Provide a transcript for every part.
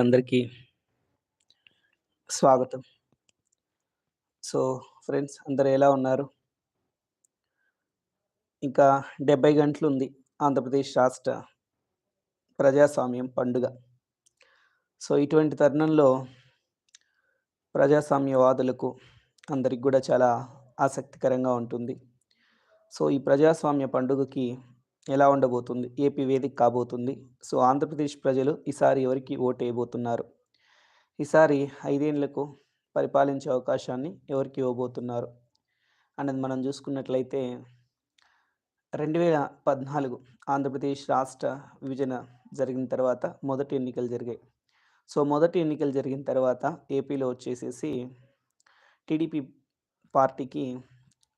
అందరికీ స్వాగతం. So, friends అందరు ఎలా ఉన్నారు? ఇంకా డెబ్భై గంటలు ఉంది ఆంధ్రప్రదేశ్ రాష్ట్ర ప్రజాస్వామ్యం పండుగ. సో, ఇటువంటి తరుణంలో ప్రజాస్వామ్యవాదులకు అందరికి కూడా చాలా ఆసక్తికరంగా ఉంటుంది. సో, ఈ ప్రజాస్వామ్య పండుగకి ఎలా ఉండబోతుంది? ఏపీ వేదిక కాబోతుంది. సో, ఆంధ్రప్రదేశ్ ప్రజలు ఈసారి ఎవరికి ఓటేయబోతున్నారు? ఈసారి ఐదేళ్ళకు పరిపాలించే అవకాశాన్ని ఎవరికి ఇవ్వబోతున్నారు? అన్నది మనం చూసుకున్నట్లయితే రెండు వేల పద్నాలుగు ఆంధ్రప్రదేశ్ రాష్ట్ర విభజన జరిగిన తర్వాత మొదటి ఎన్నికలు జరిగాయి. సో, మొదటి ఎన్నికలు జరిగిన తర్వాత ఏపీలో వచ్చేసేసి టీడీపీ పార్టీకి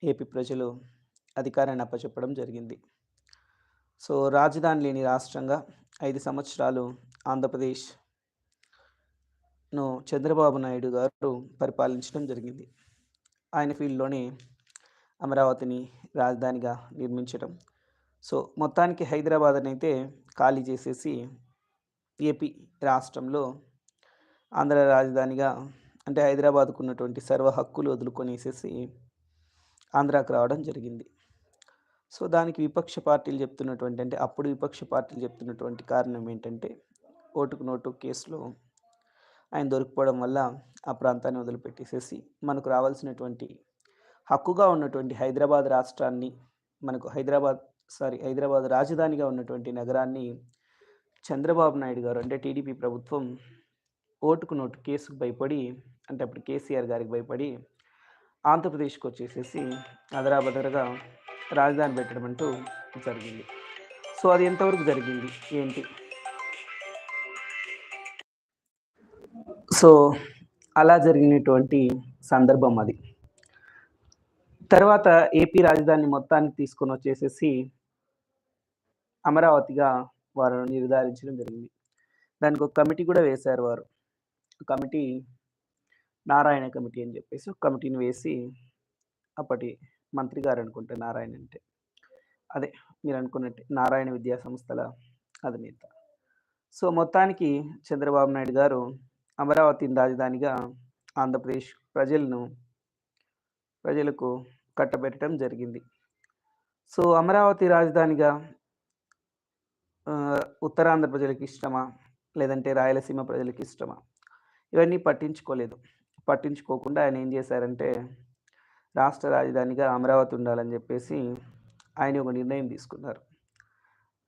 ఏపీ ప్రజలు అధికారాన్ని అప్పచెప్పడం జరిగింది. సో, రాజధాని లేని రాష్ట్రంగా ఐదు సంవత్సరాలు ఆంధ్రప్రదేశ్‌ను చంద్రబాబు నాయుడు గారు పరిపాలించడం జరిగింది. ఆయన ఫీల్డ్‌లోనే అమరావతిని రాజధానిగా నిర్మించడం. సో, మొత్తానికి హైదరాబాద్‌నైతే ఖాళీ చేసేసి ఏపీ రాష్ట్రంలో ఆంధ్ర రాజధానిగా అంటే హైదరాబాద్కు ఉన్నటువంటి సర్వ హక్కులు వదులుకొనేసేసి ఆంధ్రాకు రావడం జరిగింది. సో, దానికి విపక్ష పార్టీలు చెప్తున్నటువంటి అంటే అప్పుడు విపక్ష పార్టీలు చెప్తున్నటువంటి కారణం ఏంటంటే ఓటుకు నోటు కేసులో ఆయన దొరికిపోవడం వల్ల ఆ ప్రాంతాన్ని వదిలిపెట్టేసేసి మనకు రావాల్సినటువంటి హక్కుగా ఉన్నటువంటి హైదరాబాద్ రాష్ట్రాన్ని మనకు హైదరాబాద్ సారీ హైదరాబాద్ రాజధానిగా ఉన్నటువంటి నగరాన్ని చంద్రబాబు నాయుడు గారు అంటే టీడీపీ ప్రభుత్వం ఓటుకు నోటు కేసుకు భయపడి అంటే అప్పుడు కేసీఆర్ గారికి భయపడి ఆంధ్రప్రదేశ్‌కి వచ్చేసేసి అదరాబదరగా రాజధాని పెట్టడం అంటూ జరిగింది. సో, అది ఎంతవరకు జరిగింది? ఏంటి? సో, అలా జరిగినటువంటి సందర్భం అది. తర్వాత ఏపీ రాజధాని మొత్తాన్ని తీసుకొని వచ్చేసేసి అమరావతిగా వారు నిర్ధారించడం జరిగింది. దానికి ఒక కమిటీ కూడా వేశారు వారు. కమిటీ నారాయణ కమిటీ అని చెప్పేసి ఒక కమిటీని వేసి అప్పటి మంత్రి గారు అనుకుంటే నారాయణ అంటే. అదే మీరు అనుకున్నట్టే నారాయణ విద్యా సంస్థల అధినేత. సో, మొత్తానికి చంద్రబాబు నాయుడు గారు అమరావతిని రాజధానిగా ఆంధ్రప్రదేశ్ ప్రజలను ప్రజలకు కట్టబెట్టడం జరిగింది. సో, అమరావతి రాజధానిగా ఉత్తరాంధ్ర ప్రజలకు ఇష్టమా? లేదంటే రాయలసీమ ప్రజలకి ఇష్టమా? ఇవన్నీ పట్టించుకోలేదు. పట్టించుకోకుండా ఆయన ఏం చేశారంటే రాష్ట్ర రాజధానిగా అమరావతి ఉండాలని చెప్పేసి ఆయన ఒక నిర్ణయం తీసుకున్నారు.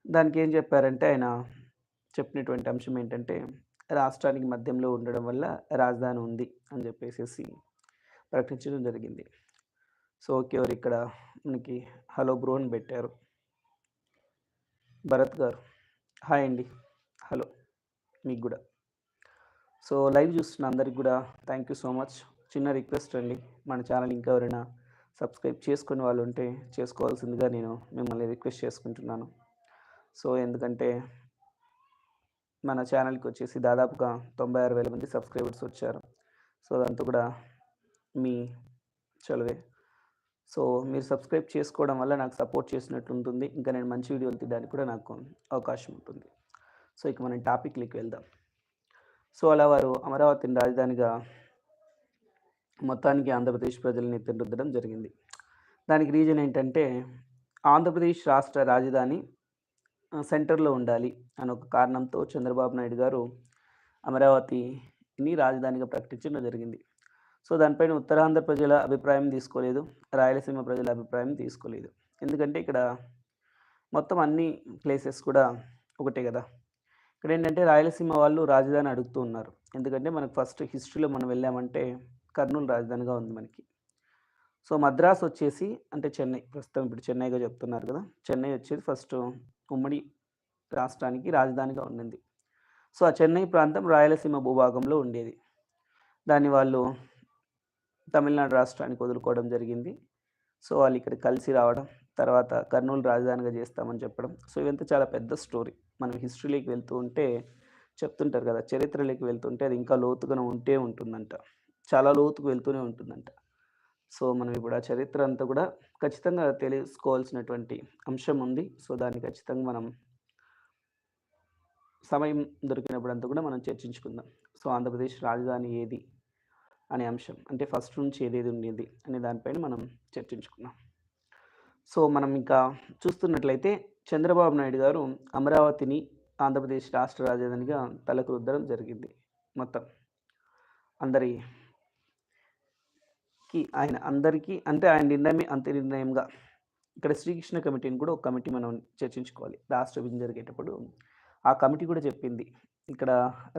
దానికి ఏం చెప్పారంటే ఆయన చెప్పినటువంటి అంశం ఏంటంటే రాష్ట్రానికి మధ్యంలో ఉండడం వల్ల రాజధాని ఉంది అని చెప్పేసి ప్రకటించడం జరిగింది. So, okay. ఎవరు ఇక్కడ మనకి హలో బ్రో అని పెట్టారు. భరత్ గారు. హాయ్ అండి. హలో. మీకు కూడా సో, లైవ్ చూస్తున్న అందరికి కూడా థ్యాంక్ యూ సో మచ్. చిన్న రిక్వెస్ట్ అండి. మన ఛానల్ ఇంకా ఎవరైనా సబ్స్క్రైబ్ చేసుకుని వాళ్ళు ఉంటే చేసుకోవాల్సిందిగా నేను మిమ్మల్ని రిక్వెస్ట్ చేసుకుంటున్నాను. సో, ఎందుకంటే మన ఛానల్‌కి వచ్చేసి దాదాపుగా 96,000 మంది సబ్స్క్రైబర్స్ వచ్చారు. సో, అదంతా కూడా మీ చలువే. సో, మీరు సబ్స్క్రైబ్ చేసుకోవడం వల్ల నాకు సపోర్ట్ చేసినట్టు ఉంటుంది. ఇంకా నేను మంచి వీడియోలు తీయడానికి కూడా నాకు అవకాశం ఉంటుంది. సో, ఇక మనం టాపిక్‌లోకి వెళ్దాం. సో, అలా వారు అమరావతిని రాజధానిగా మొత్తానికి ఆంధ్రప్రదేశ్ ప్రజల్ని నెత్తిన జరిగింది. దానికి రీజన్ ఏంటంటే ఆంధ్రప్రదేశ్ రాష్ట్ర రాజధాని సెంటర్‌లో ఉండాలి అనే ఒక కారణంతో చంద్రబాబు నాయుడు గారు అమరావతిని రాజధానిగా ప్రకటించడం జరిగింది. సో, దానిపైన ఉత్తరాంధ్ర ప్రజల అభిప్రాయం తీసుకోలేదు. రాయలసీమ ప్రజల అభిప్రాయం తీసుకోలేదు. ఎందుకంటే ఇక్కడ మొత్తం అన్ని ప్లేసెస్ కూడా ఒకటే కదా ఇక్కడ ఏంటంటే రాయలసీమ వాళ్ళు రాజధాని అడుగుతూ ఉన్నారు. ఎందుకంటే మనకు ఫస్ట్ హిస్టరీలో మనం వెళ్ళామంటే కర్నూలు రాజధానిగా ఉంది మనకి. సో, మద్రాస్ వచ్చేసి అంటే చెన్నై ప్రస్తుతం ఇప్పుడు చెన్నైగా చెప్తున్నారు కదా! చెన్నై వచ్చేసి ఫస్ట్ ఉమ్మడి రాష్ట్రానికి రాజధానిగా ఉండింది. సో, ఆ చెన్నై ప్రాంతం రాయలసీమ భూభాగంలో ఉండేది. దాన్ని వాళ్ళు తమిళనాడు రాష్ట్రానికి వదులుకోవడం జరిగింది. సో, వాళ్ళు ఇక్కడ కలిసి రావడం, తర్వాత కర్నూలు రాజధానిగా చేస్తామని చెప్పడం. సో, ఇవంతా చాలా పెద్ద స్టోరీ. మనం హిస్టరీలోకి వెళ్తూ ఉంటే చెప్తుంటారు కదా! చరిత్రలోకి వెళ్తుంటే అది ఇంకా లోతుగా ఉంటే ఉంటుందంట. చాలా లోతుకు వెళ్తూనే ఉంటుందంట. సో, మనం ఇప్పుడు ఆ చరిత్ర అంతా కూడా ఖచ్చితంగా తెలుసుకోవాల్సినటువంటి అంశం ఉంది. సో, దాన్ని ఖచ్చితంగా మనం సమయం దొరికినప్పుడంతా కూడా మనం చర్చించుకుందాం సో ఆంధ్రప్రదేశ్ రాజధాని ఏది అనే అంశం అంటే ఫస్ట్ నుంచి ఏదేది ఉండేది అనే దానిపైన మనం చర్చించుకుందాం సో మనం ఇంకా చూస్తున్నట్లయితే చంద్రబాబు నాయుడు గారు అమరావతిని ఆంధ్రప్రదేశ్ రాష్ట్ర రాజధానిగా తలకు రుద్దడం జరిగింది మొత్తం అందరి కి ఆయన అందరికీ అంటే ఆయన నిర్ణయమే అంత నిర్ణయంగా. ఇక్కడ శ్రీకృష్ణ కమిటీని కూడా ఒక కమిటీ మనం చర్చించుకోవాలి. రాష్ట్ర విభజన జరిగేటప్పుడు ఆ కమిటీ కూడా చెప్పింది. ఇక్కడ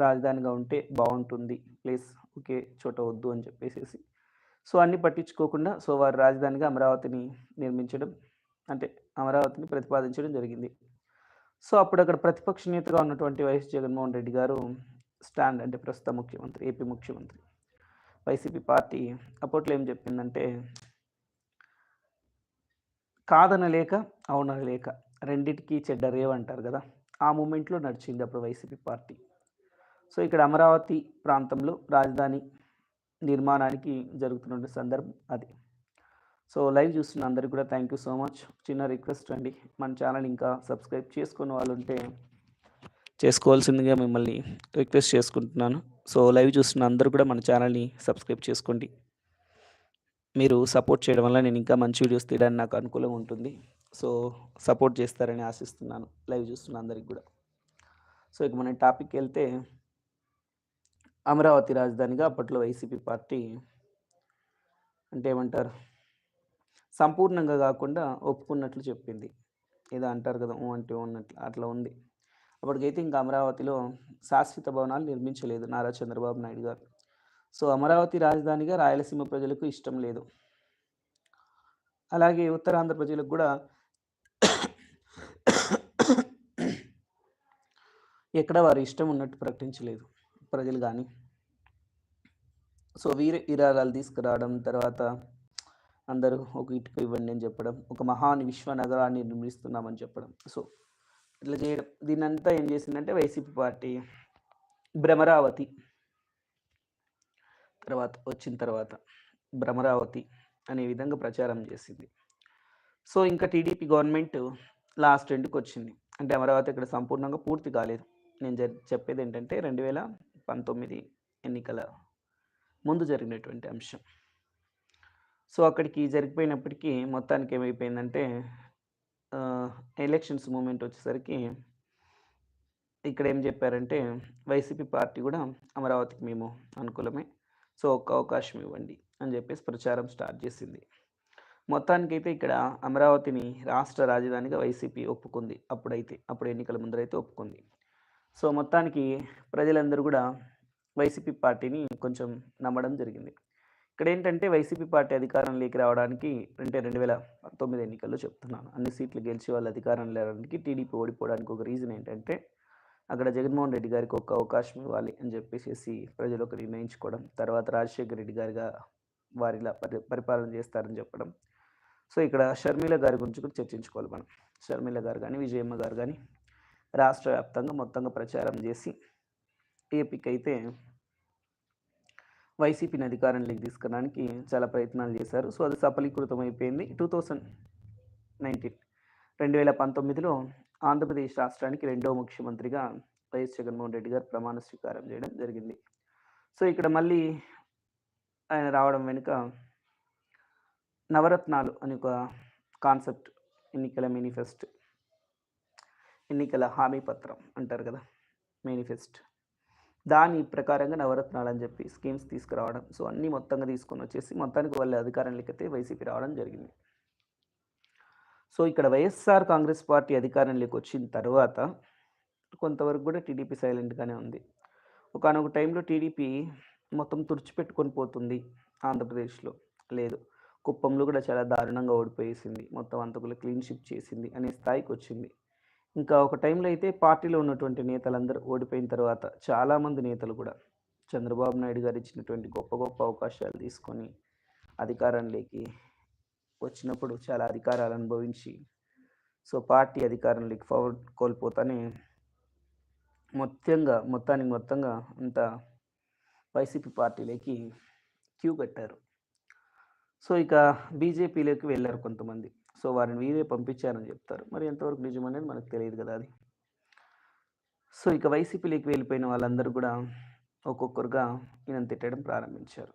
రాజధానిగా ఉంటే బాగుంటుంది. ప్లేస్ ఒకే చోట వద్దు అని చెప్పేసి సో అన్ని పట్టించుకోకుండా సో వారి రాజధానిగా అమరావతిని నిర్మించడం అంటే అమరావతిని ప్రతిపాదించడం జరిగింది. సో అప్పుడు అక్కడ ప్రతిపక్ష నేతగా ఉన్నటువంటి వైఎస్ జగన్మోహన్ రెడ్డి గారు స్టాండ్ అంటే ప్రస్తుత ముఖ్యమంత్రి ఏపీ ముఖ్యమంత్రి. వైసీపీ పార్టీ అప్పట్లో ఏం చెప్పిందంటే కాదనలేక అవునలేక రెండిటికి చెడ్డ రేవ్ అంటారు కదా. ఆ మూమెంట్లో నడిచింది అప్పుడు వైసీపీ పార్టీ. సో ఇక్కడ అమరావతి ప్రాంతంలో రాజధాని నిర్మాణానికి జరుగుతున్న సందర్భం అది. సో లైవ్ చూస్తున్న అందరికీ కూడా థ్యాంక్ యూ సో మచ్ చిన్న రిక్వెస్ట్ అండి. మన ఛానల్ ఇంకా సబ్స్క్రైబ్ చేసుకున్న వాళ్ళు ఉంటే చేసుకోవాల్సిందిగా మిమ్మల్ని రిక్వెస్ట్ చేసుకుంటున్నాను. సో లైవ్ చూస్తున్న అందరూ కూడా మన ఛానల్ని సబ్స్క్రైబ్ చేసుకోండి. మీరు సపోర్ట్ చేయడం వల్ల నేను ఇంకా మంచి వీడియోస్ తీయడానికి నాకు అనుకూలంగా ఉంటుంది. సో సపోర్ట్ చేస్తారని ఆశిస్తున్నాను లైవ్ చూస్తున్న అందరికి కూడా. సో ఇక మన టాపిక్ వెళ్తే అమరావతి రాజధానిగా అప్పట్లో వైసీపీ పార్టీ అంటే ఏమంటారు? సంపూర్ణంగా కాకుండా ఒప్పుకున్నట్లు చెప్పింది. ఏదో అంటారు కదా అంటే ఉన్నట్లు అట్లా ఉంది. అప్పటికైతే ఇంకా అమరావతిలో శాశ్వత భవనాలు నిర్మించలేదు నారా చంద్రబాబు నాయుడు గారు. సో అమరావతి రాజధానిగా రాయలసీమ ప్రజలకు ఇష్టం లేదు. అలాగే ఉత్తరాంధ్ర ప్రజలకు కూడా ఎక్కడ వారి ఇష్టం ఉన్నట్టు ప్రకటించలేదు ప్రజలు కానీ. సో వీర విరాళాలు తీసుకురావడం తర్వాత అందరూ ఒక ఇటుక ఇవ్వండి అని చెప్పడం ఒక మహాన్ విశ్వ నగరాన్ని నిర్మిస్తున్నామని చెప్పడం. సో ఇట్లా చేయడం. దీన్నంతా ఏం చేసిందంటే వైసీపీ పార్టీ భ్రమరావతి తర్వాత వచ్చిన తర్వాత భ్రమరావతి అనే విధంగా ప్రచారం చేసింది. సో ఇంకా టీడీపీ గవర్నమెంట్ లాస్ట్ ఎండ్కి వచ్చింది అంటే అమరావతి ఇక్కడ సంపూర్ణంగా పూర్తి కాలేదు. నేను చెప్పేది ఏంటంటే రెండు వేల పంతొమ్మిది ఎన్నికల ముందు జరిగినటువంటి అంశం. సో అక్కడికి జరిగిపోయినప్పటికీ మొత్తానికి ఏమైపోయిందంటే ఎలక్షన్స్ మూమెంట్ వచ్చేసరికి ఇక్కడ ఏం చెప్పారంటే వైసీపీ పార్టీ కూడా అమరావతికి మేము అనుకూలమే సో ఒక్క అవకాశం ఇవ్వండి అని చెప్పేసి ప్రచారం స్టార్ట్ చేసింది. మొత్తానికైతే ఇక్కడ అమరావతిని రాష్ట్ర రాజధానిగా వైసీపీ ఒప్పుకుంది అప్పుడైతే అప్పుడు ఎన్నికల ముందరైతే ఒప్పుకుంది. సో మొత్తానికి ప్రజలందరూ కూడా వైసీపీ పార్టీని కొంచెం నమ్మడం జరిగింది. ఇక్కడ ఏంటంటే వైసీపీ పార్టీ అధికారంలోకి రావడానికి అంటే రెండు వేల పంతొమ్మిది ఎన్నికల్లో చెప్తున్నాను. అన్ని సీట్లు గెలిచి వాళ్ళు అధికారం లేవడానికి టీడీపీ ఓడిపోవడానికి ఒక రీజన్ ఏంటంటే అక్కడ జగన్మోహన్ రెడ్డి గారికి ఒక అవకాశం ఇవ్వాలి అని చెప్పేసి ప్రజలు ఒక నిర్ణయించుకోవడం తర్వాత రాజశేఖర రెడ్డి గారిగా వారిలా పరి పరిపాలన చేస్తారని చెప్పడం. సో ఇక్కడ షర్మిల గారి గురించి కూడా చర్చించుకోవాలి మనం. షర్మిల గారు కానీ విజయమ్మ గారు కానీ రాష్ట్ర వ్యాప్తంగా మొత్తంగా ప్రచారం చేసి ఏపీకి అయితే వైసీపీని అధికారంలోకి తీసుకురావడానికి చాలా ప్రయత్నాలు చేశారు. సో అది సఫలీకృతం అయిపోయింది. టూ థౌజండ్ నైన్టీన్ రెండు వేల పంతొమ్మిదిలో ఆంధ్రప్రదేశ్ రాష్ట్రానికి రెండో ముఖ్యమంత్రిగా వైఎస్ జగన్మోహన్ రెడ్డి గారు ప్రమాణ స్వీకారం చేయడం జరిగింది. సో ఇక్కడ మళ్ళీ ఆయన రావడం వెనుక నవరత్నాలు అని ఒక కాన్సెప్ట్ ఎన్నికల మేనిఫెస్ట్ ఎన్నికల హామీ పత్రం అంటారు కదా మేనిఫెస్ట్. దాని ప్రకారంగా నవరత్నాలు అని చెప్పి స్కీమ్స్ తీసుకురావడం. సో అన్నీ మొత్తంగా తీసుకొని వచ్చేసి మొత్తానికి వాళ్ళ అధికారంలోకి అయితే వైసీపీ రావడం జరిగింది. సో ఇక్కడ వైఎస్ఆర్ కాంగ్రెస్ పార్టీ అధికారంలోకి వచ్చిన తర్వాత కొంతవరకు కూడా టీడీపీ సైలెంట్గానే ఉంది. ఒకనొక టైంలో టీడీపీ మొత్తం తుడిచిపెట్టుకొని పోతుంది ఆంధ్రప్రదేశ్లో. లేదు కుప్పంలో కూడా చాలా దారుణంగా ఓడిపోయేసింది. మొత్తం అంతా క్లీన్షిప్ క్లీన్ షిప్ చేసింది అనే స్థాయికి వచ్చింది. ఇంకా ఒక టైంలో అయితే పార్టీలో ఉన్నటువంటి నేతలందరూ ఓడిపోయిన తర్వాత చాలామంది నేతలు కూడా చంద్రబాబు నాయుడు గారు ఇచ్చినటువంటి గొప్ప గొప్ప అవకాశాలు తీసుకొని అధికారంలోకి వచ్చినప్పుడు చాలా అధికారాలు అనుభవించి సో పార్టీ అధికారంలోకి ఫవర్డ్ కోల్పోతానే మొత్తంగా మొత్తానికి మొత్తంగా అంత వైసీపీ పార్టీలోకి క్యూ కట్టారు. సో ఇక బీజేపీలోకి వెళ్ళారు కొంతమంది. సో వారిని వీరే పంపించారని చెప్తారు మరి ఎంతవరకు నిజమనేది మనకు తెలియదు కదా అది సో, ఇక వైసీపీలోకి వెళ్ళిపోయిన వాళ్ళందరూ కూడా ఒక్కొక్కరుగా ఈయన తిట్టడం ప్రారంభించారు.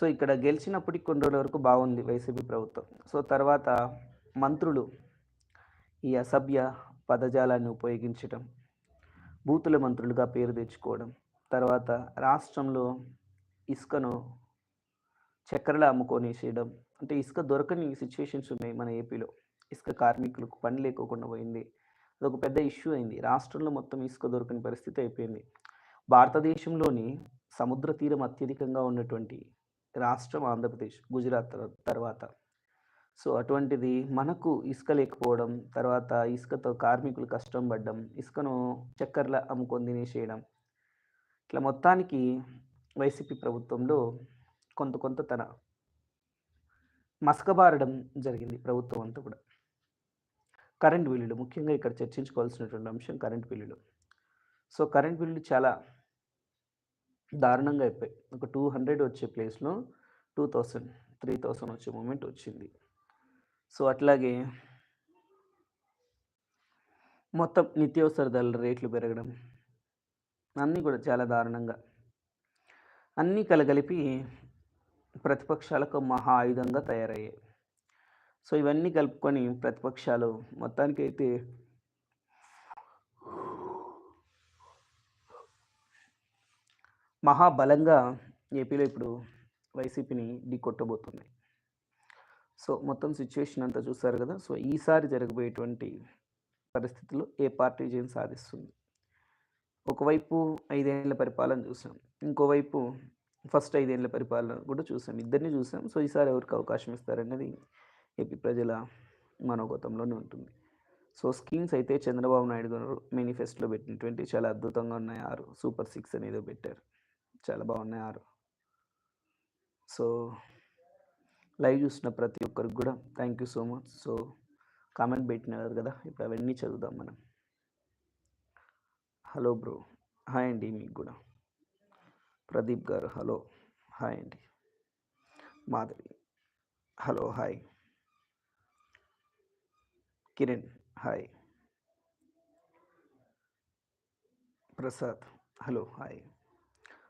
సో, ఇక్కడ గెలిచినప్పటికి కొన్ని రోజుల వరకు బాగుంది వైసీపీ ప్రభుత్వం. సో, తర్వాత మంత్రులు ఈ అసభ్య పదజాలాన్ని ఉపయోగించడం బూతుల మంత్రులుగా పేరు తెచ్చుకోవడం, తర్వాత రాష్ట్రంలో ఇసుకను చక్కెరలు అమ్ముకొనేసేయడం. అంటే ఇసుక దొరకని సిచ్యువేషన్స్ ఉన్నాయి మన ఏపీలో. ఇసుక కార్మికులకు పని లేకోకుండా పోయింది. అదొక పెద్ద ఇష్యూ అయింది. రాష్ట్రంలో మొత్తం ఇసుక దొరకని పరిస్థితి అయిపోయింది. భారతదేశంలోని సముద్ర తీరం అత్యధికంగా ఉన్నటువంటి రాష్ట్రం ఆంధ్రప్రదేశ్. గుజరాత్ తర్వాత. సో, అటువంటిది మనకు ఇసుక లేకపోవడం, తర్వాత ఇసుకతో కార్మికులు కష్టం పడ్డం, ఇసుకను చక్కెరలా అమ్ముకొని తినేసేయడం. ఇట్లా మొత్తానికి వైసీపీ ప్రభుత్వంలో కొంత కొంత తన మసకబారడం జరిగింది ప్రభుత్వం అంతా కూడా. కరెంట్ బిల్లులు ముఖ్యంగా ఇక్కడ చర్చించుకోవాల్సినటువంటి అంశం కరెంట్ బిల్లులు. సో, కరెంట్ బిల్లులు చాలా దారుణంగా అయిపోయాయి. ఒక 200 వచ్చే ప్లేస్‌లో 2000, 3000 వచ్చే మూమెంట్ వచ్చింది. సో, అట్లాగే మొత్తం నిత్యావసర ధరల రేట్లు పెరగడం. అన్నీ కూడా చాలా దారుణంగా. అన్నీ కలగలిపి ప్రతిపక్షాలకు మహా ఆయుధంగా తయారయ్యాయి. సో, ఇవన్నీ కలుపుకొని ప్రతిపక్షాలు మొత్తానికైతే మహాబలంగా ఏపీలో ఇప్పుడు వైసీపీని ఢీకొట్టబోతున్నాయి. సో, మొత్తం సిచ్యువేషన్ అంతా చూసారు కదా సో, ఈసారి జరగబోయేటువంటి పరిస్థితుల్లో ఏ పార్టీ విజయం సాధిస్తుంది? ఒకవైపు ఐదేళ్ళ పరిపాలన చూసాం. ఇంకోవైపు ఫస్ట్ ఐదేళ్ళ పరిపాలన కూడా చూసాం. ఇద్దరిని చూసాం. సో, ఈసారి ఎవరికి అవకాశం ఇస్తారనేది ఏపీ ప్రజల మనోగతంలోనే ఉంటుంది. సో, స్కీమ్స్ అయితే చంద్రబాబు నాయుడు గారు మేనిఫెస్టోలో పెట్టినటువంటి చాలా అద్భుతంగా ఉన్నాయి ఆరు సూపర్ సిక్స్ అని ఏదో పెట్టారు. చాలా బాగున్నాయి ఆరు సో, లైవ్ చూసిన ప్రతి ఒక్కరికి కూడా thank you so much. So, comment పెట్టినారు కదా ఇప్పుడు అవన్నీ చదువుదాం మనం. Hello bro! హాయ్ అండి మీకు కూడా ప్రదీప్ గారు హలో! హాయ్ అండి. Madhavi hello! Hi. Kiran hi. Prasad hello! Hi.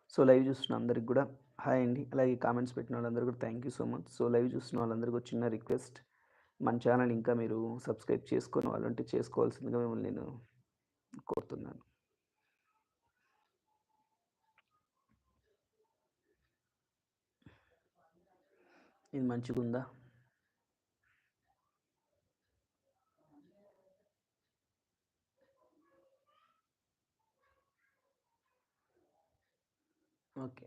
So, live చూస్తున్న అందరికి కూడా హాయ్ అండి. అలాగే కామెంట్స్ పెట్టిన వాళ్ళందరూ కూడా thank you so much. So, live చూస్తున్న వాళ్ళందరికీ ఒక చిన్న రిక్వెస్ట్. మన ఛానల్ ఇంకా మీరు సబ్స్క్రైబ్ చేసుకుని వాళ్ళంటే చేసుకోవాల్సిందిగా మిమ్మల్ని నేను కోరుతున్నాను. ఇది మంచిగుందా? ఓకే.